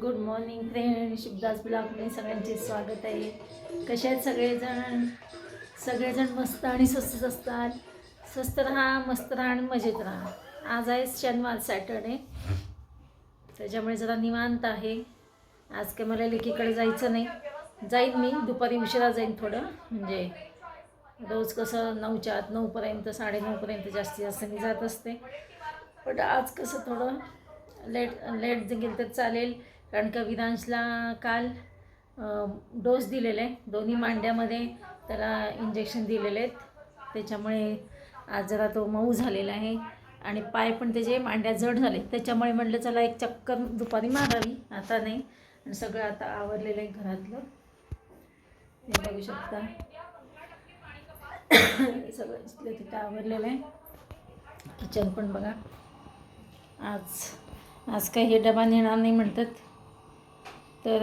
Good morning friend Shivdas ब्लॉगमध्ये सगळ्यांचे स्वागत आहे. कसे आहेत सगळेजण? सगळेजण मस्त आणि स्वस्त असतात. स्वस्त राहा मस्त राहा आणि मजेत राहा. आज आहे शनिवार सॅटर्डे. त्याच्यामुळे जरा निवांत आहे. आज काय मला लेकीकडे जायचं नाही. जाईन मी. दुपारी उशिरा जाईन थोडं. म्हणजे रोज कसं नऊच्या आत नऊपर्यंत साडेनऊपर्यंत जास्तीत जास्त मी जात असते. पण आज कसं थोडं लेट लेट गेलं तर चालेल. कारण का विधांशला काल डोस दिलेले. आहे दोन्ही मांड्यामध्ये त्याला इंजेक्शन दिलेले आहेत त्याच्यामुळे आज जरा तो मऊ झालेला आहे. आणि पाय पण त्याचे मांड्या जड झाले. त्याच्यामुळे म्हटलं चला एक चक्कर दुपारी मारावी. आता नाही. आणि सगळं आता आवरलेलं आहे घरातलं. हे बघू शकता. सगळं इथलं तिथं आवरलेलं आहे. किचन पण बघा. आज आज काही हे डबा नेणार नाही म्हणतात. तर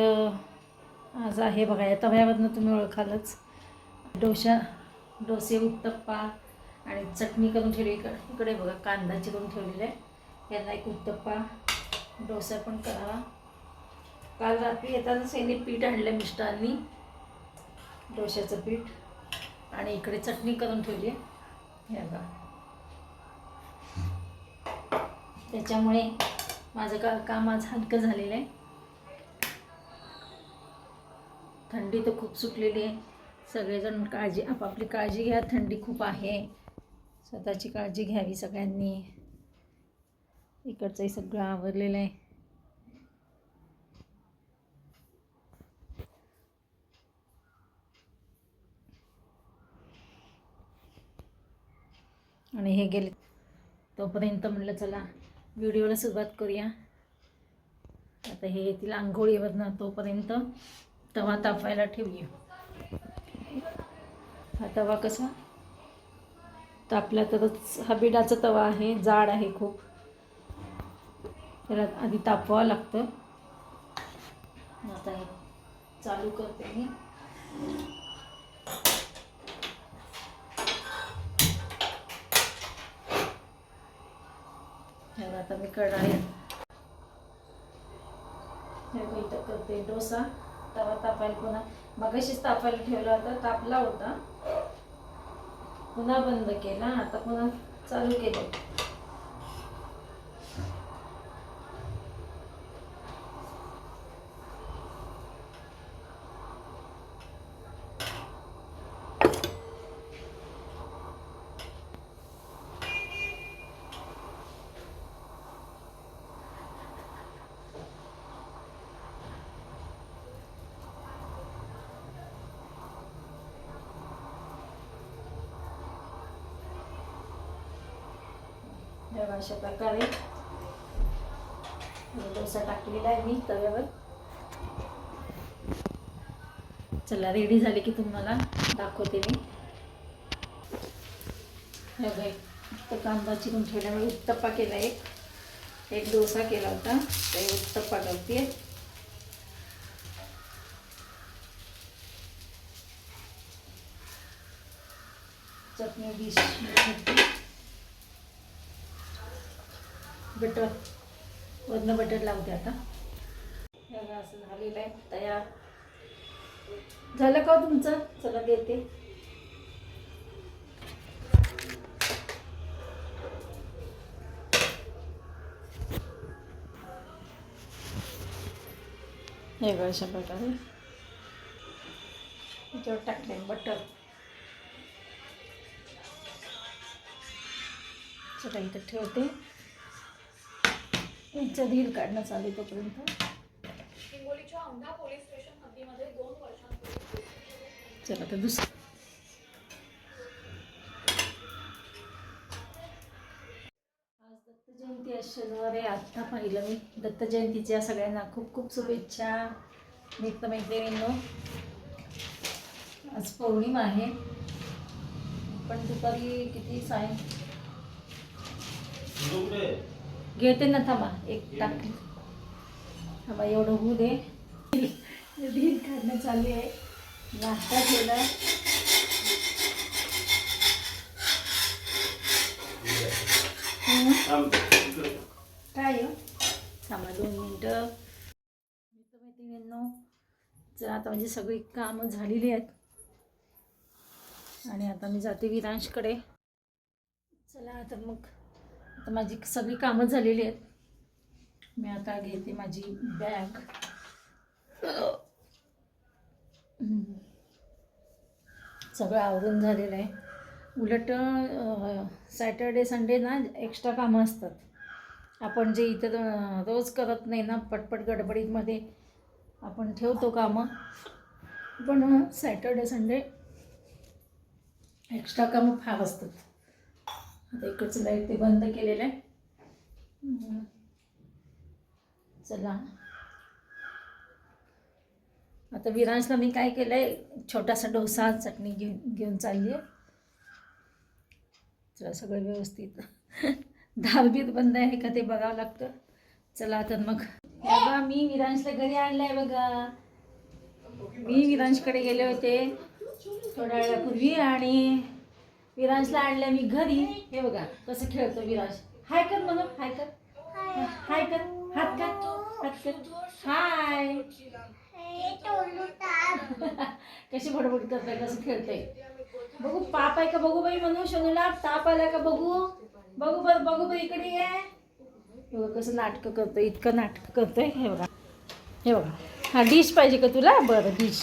आज आहे बघा या तव्यावरनं तुम्ही ओळखालच. डोशा डोसे उत्तप्पा आणि चटणी करून ठेवली. इकडे इकडे बघा कांदा चिरून ठेवलेला आहे. यांना एक उत्तप्पा डोसा पण करावा काल रात्री येतानाच यांनी पीठ आणलं मिस्टरांनी डोशाचं पीठ. आणि इकडे चटणी करून ठेवली आहे. हे बघा. त्याच्यामुळे माझं का काम आज हलकं झालेलं आहे. थंडी तर खूप सुटलेली आहे. सगळेजण काळजी आपापली काळजी घ्या थंडी खूप आहे. स्वतःची काळजी घ्यावी सगळ्यांनी. इकडचंही सगळं आवरलेलं आहे. आणि हे गेले. तोपर्यंत म्हटलं चला व्हिडिओला सुरुवात करूया. आता हे येतील आंघोळीवरनं तोपर्यंत. तवा तापायला ठेवूया. हा तवा कसा? तापला तरच हा बिडाचा तवा आहे जाड आहे खूप. त्याला आधी तापवावं लागतं. आता हे चालू करते मी. आता मी कढाई. मी करते डोसा. तवा तापायला पुन्हा मगाशीच तापायला ठेवला होता तापला होता. पुन्हा बंद केला आता पुन्हा चालू केलं. बघा, अशा प्रकारे. डोसा टाकलेला आहे मी तव्यावर. चला रेडी झाले की तुम्हाला दाखवते मी. हे बघा, एक तर कांदा चिरून ठेवल्यामुळे उत्तप्पा केला एक. एक डोसा केला होता ते उत्तप्पा करते. चटणी डिश. बटर वरनं बटर लावते आता. असं झालेलं आहे तयार. झालं का हो तुमचं? चला देते. हे अशा प्रकारे. त्याच्यावर टाकले बटर चला इथं ठेवते. यांचं धीर काढणं चालू आहे तोपर्यंत. चला तर दुसरं. आज दत्त जयंती आहे शनिवार आहे आत्ता पाहिलं मी. दत्त जयंतीच्या सगळ्यांना खूप खूप शुभेच्छा. मित्रमैत्रिणींनो आज पौर्णिमा आहे. पण दुपारी किती? साय? घेते ना थांबा. एक टाकली थांबा एवढं होऊ दे. धीर काढणं चालू आहे. नाश्ता केला? काय हो? थांबा दोन मिनटं. मैत्रिणींनो जर आता माझी सगळी कामं झालेली आहेत. आणि आता मी जाते विरांशकडे. चला आता मग. आता माझी सगळी कामं झालेली आहेत. मी आता घेते माझी बॅग. सगळं आवरून झालेलं आहे. उलट सॅटर्डे संडे ना एक्स्ट्रा कामं असतात. आपण जे इथं रोज करत नाही ना पटपट गडबडीमध्ये आपण ठेवतो कामं. पण सॅटर्डे संडे एक्स्ट्रा कामं फार असतात. आता इकडचं लाइट ते बंद केलेलं आहे. चला. आता विरांशला मी काय केलं आहे छोटासा डोसा चटणी घेऊन घेऊन चालली आहे चला सगळं व्यवस्थित. दालबीत बंद आहे का ते बघावं लागतं. चला तर मग. बाबा मी विरांशला घरी आणलं आहे बघा. मी विरांशकडे गेले होते थोड्या वेळापूर्वी आणि विरांशला आणलं मी घरी. हे बघा कसं खेळतो विरांश. हाय कर म्हणून हाय कर. हाय कर. हात कर. हात कर. हाय. कशी बडबड करताय कसं खेळतंय? बघू पाप आहे का बघू बाई म्हणू शनूला ताप आला का बघू? बघू बर बघू बाई इकडे ये. बघा कसं नाटकं करतोय इतकं नाटकं करतोय. हे बघा. हे बघा. हा डिश पाहिजे का तुला? बरं डिश.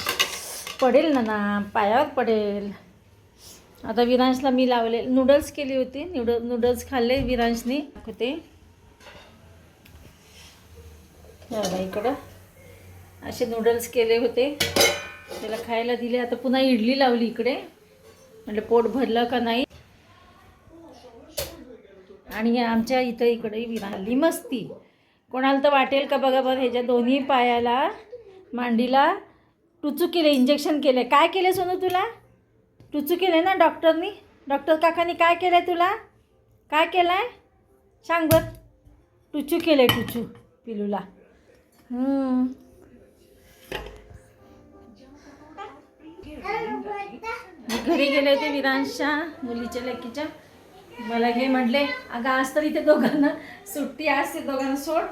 पडेल ना ना पायावर पडेल. आता विरांशला मी लावले नूडल्स केली होती नूड नूडल्स खाल्ले विरांशने. होते इकडं. असे नूडल्स केले होते. त्याला खायला दिले. आता पुन्हा इडली लावली इकडे. म्हटलं पोट भरलं का नाही? आणि आमच्या इथं इकडे विराली मस्ती. कोणाला तर वाटेल का बघा बरं ह्याच्या दोन्ही पायाला मांडीला टुचू केले इंजेक्शन केले. काय केले सोनू तुला? टुचू केले ना डॉक्टरनी डॉक्टर काकांनी काय केलं आहे तुला? काय केलं आहे सांग बरं. टुचू केलं आहे टुचू पिलूला. घरी गेले होते विरांशच्या मुलीच्या लेकीच्या. मला हे म्हटले अगं आज तर इथे दोघांना सुट्टी आज ते दोघांना सोड.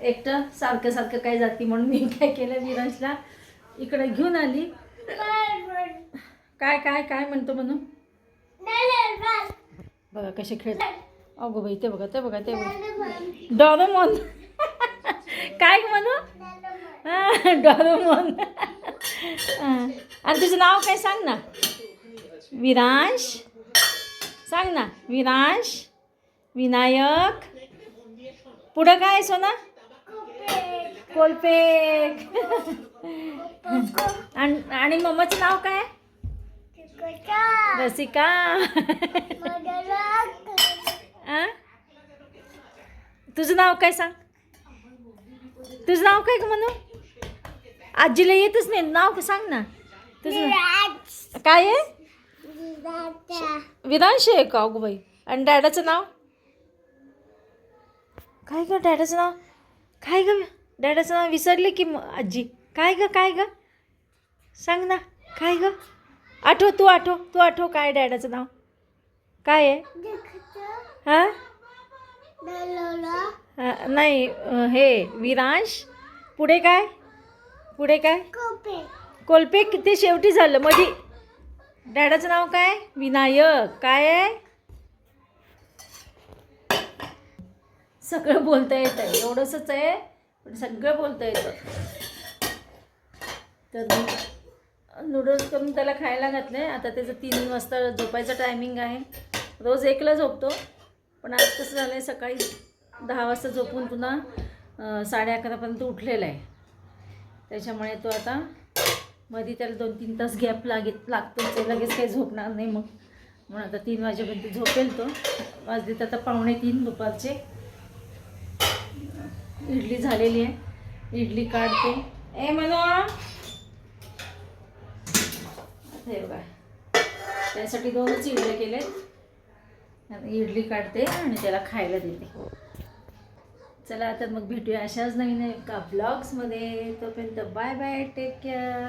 एकटं सारखं सारखं काय जाती म्हणून मी काय केलं विरांशला इकडे घेऊन आली. काय काय काय म्हणतो म्हणून बघा कसे खेळत अगो बाई ते बघा ते बघा ते बघा. डॉरोमोन. काय म्हणू? डॉरोमोन. आणि तुझं नाव काय सांग ना? विरांश. सांग ना विरांश. विनायक. पुढं काय सोना? कोलपेक. आणि आणि मम्माचं नाव काय रसिका? तुझं नाव काय सांग? तुझं नाव काय का म्हणू आजीला येतच नाही. नाव सांग ना. तुझं काय आहे? विरांश आहे का अगो बाई? आणि डॅडाचं नाव? काय ग डॅडाचं नाव? काय ग? डॅडाचं नाव विसरले की आजी. काय ग काय ग? सांग ना. काय ग? आठव तू आठव तू आठव काय डॅडाचं नाव? काय आहे? हां? नाही हे विरांश? पुढे काय? पुढे काय? कोलपे किती शेवटी झालं मधी. डॅडाचं नाव काय विनायक. काय आहे? सगळं बोलता येतं एवढंसच आहे पण सगळं बोलता येतं. तर नूडल्स करून त्याला खायला घातले. आता त्याचं तीन वाजता झोपायचं टायमिंग आहे. रोज एकला झोपतो. पण आज कसं झालं आहे सकाळी दहा वाजता झोपून पुन्हा साडे अकरापर्यंत उठलेला आहे. त्याच्यामुळे तो आता मध्ये त्याला दोन तीन तास गॅप लागेल लागतो ते लगेच काही झोपणार नाही मग. म्हणून आता तीन वाजेपर्यंत झोपेल तो. वाजलेत आता पावणे तीन दुपारचे. इडली झालेली आहे. इडली काढते. ए मनोआ हे बघा. त्यासाठी दोनच इडल्या केलेत. इडली काढते आणि त्याला खायला देते. चला आता मग भेटूया अशाच नवीन एका ब्लॉग्समध्ये तोपर्यंत बाय बाय टेक केअर